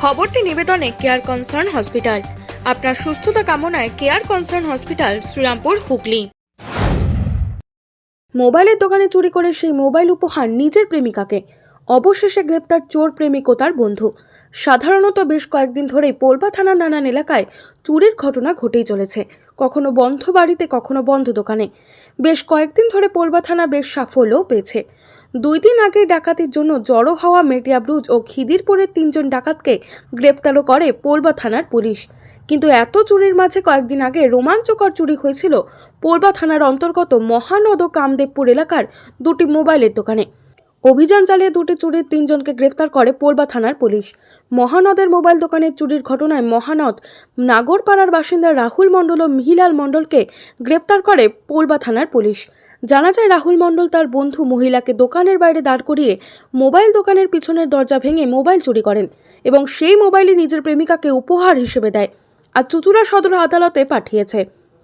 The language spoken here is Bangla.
খবরটি নিবেদনে কেয়ার কনসার্ন হসপিটাল আপনার সুস্থতা কামনায় care concern hospital Serampore, Hooghly. মোবাইলের দোকানে চুরি করে সেই মোবাইল উপহার নিজের প্রেমিকাকে। অবশেষে গ্রেপ্তার চোর প্রেমিক ও তার বন্ধু। সাধারণত বেশ কয়েকদিন ধরেই পোলবা থানার নানান এলাকায় চুরির ঘটনা ঘটেই চলেছে। কখনো বন্ধ বাড়িতে, কখনো বন্ধ দোকানে। বেশ কয়েকদিন ধরে পোলবা থানা বেশ সাফল্যও পেয়েছে। দুই দিন আগে ডাকাতির জন্য জড়ো হওয়া মেটিয়া ব্রুজ ও খিদিরপুরের তিনজন ডাকাতকে গ্রেপ্তারও করে পোলবা থানার পুলিশ। কিন্তু এত চুরির মাঝে কয়েকদিন আগে রোমাঞ্চকর চুরি হয়েছিল পোলবা থানার অন্তর্গত মহানদ ও কামদেবপুর এলাকার দুটি মোবাইলের দোকানে। অভিযান চালিয়ে দুটি চুরির তিনজনকে গ্রেফতার করে পোলবা থানার পুলিশ। মহানদের মোবাইল দোকানের চুরির ঘটনায় মহানদ, নাগরপাড়ার বাসিন্দা রাহুল মণ্ডল ও মিহিলাল মণ্ডলকে গ্রেফতার করে পোলবা থানার পুলিশ। জানা যায়, রাহুল মণ্ডল তার বন্ধু মহিলাকে দোকানের বাইরে দাঁড় করিয়ে মোবাইল দোকানের পিছনের দরজা ভেঙে মোবাইল চুরি করেন এবং সেই মোবাইলই নিজের প্রেমিকাকে উপহার হিসেবে দেয়। আর চুচুড়া সদর আদালতে পাঠিয়েছে।